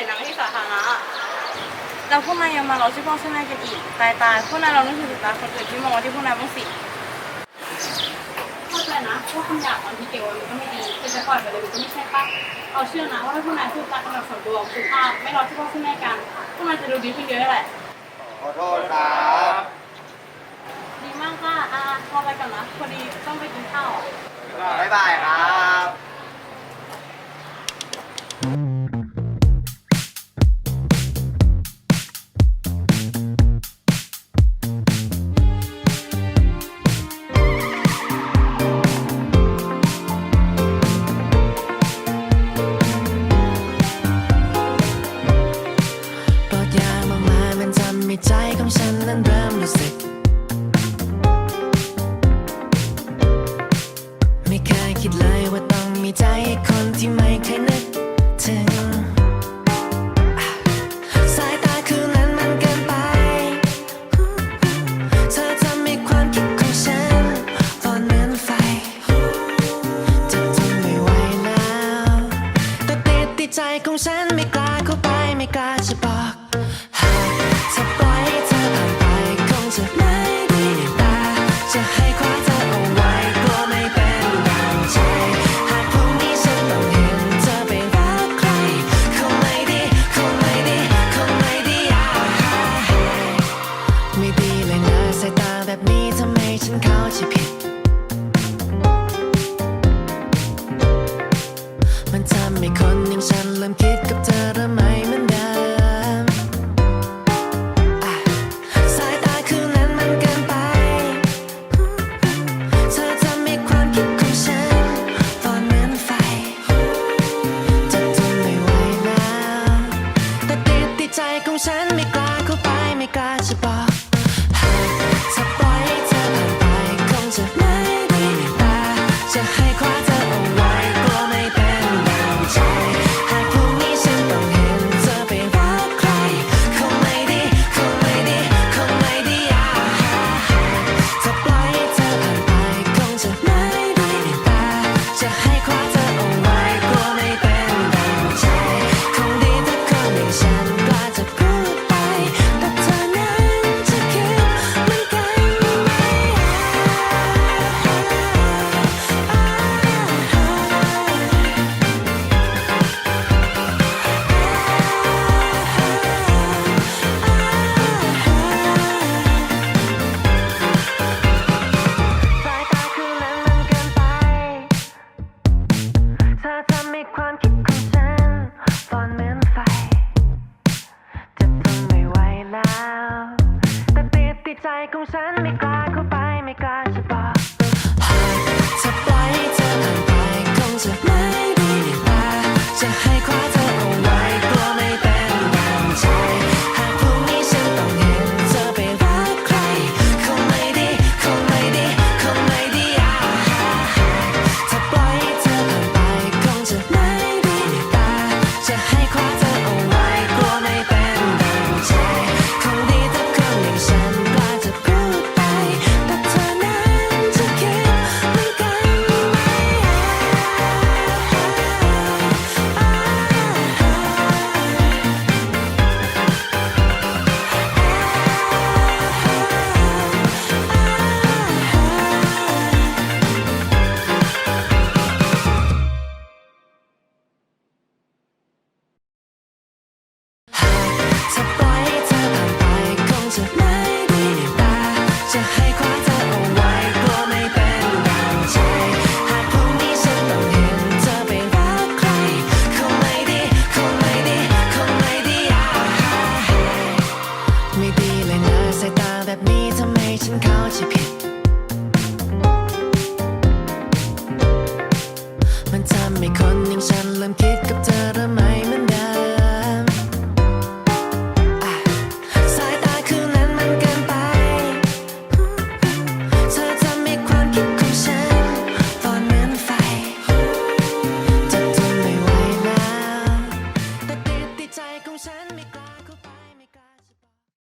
สียงดังที่สาธารณะแล้วพวกนายยังมาล้อชื่อพ่อชื่อแม่กันอีก ตายตายพวกนายเรานึกถึงสายตาคนอื่นที่มองว่าที่พวกนายบ้างสิเข้าใจนะว่าคำหยาบตอนที่เก่งวันมันก็ไม่ดีแต่จะปล่อยไปเลยมันก็ไม่ใช่ปะเอาเชื่อนะว่าถ้าพวกนายพูดจากันแบบส่วนตัวสุภาพไม่ล้อชื่อพ่อชื่อแม่กันพวกนายจะดูดีขึ้นเยอะแหละขอโทษครับดีมากค่ะอ่าพอไปก่อนนะพอดีต้องไปกินข้าวอะบ๊ายบายครับ ใจของฉันไม่กล้าเข้าไปไม่กล้าจะบอกหากจะปล่อยเธอผ่านไปคงจะไม่ดีแต่จะให้คว้าเธอเอาไว้กลัวไม่เป็นดังใจ หากพรุ่งนี้ฉันต้องเห็นเธอไปรักใครคงไม่ดีคงไม่ดีคงไม่ดีอะไม่ดีเลยนะสายตาแบบนี้ทำให้ฉันเข้าใจผิด ฉันเริ่มคิดกับ ไม่กล้าเข้าไปไม่กล้าจะบอกหากจะปล่อยเธอผ่านไปคงจะไม่ดีแต่จะให้คว้าเธอ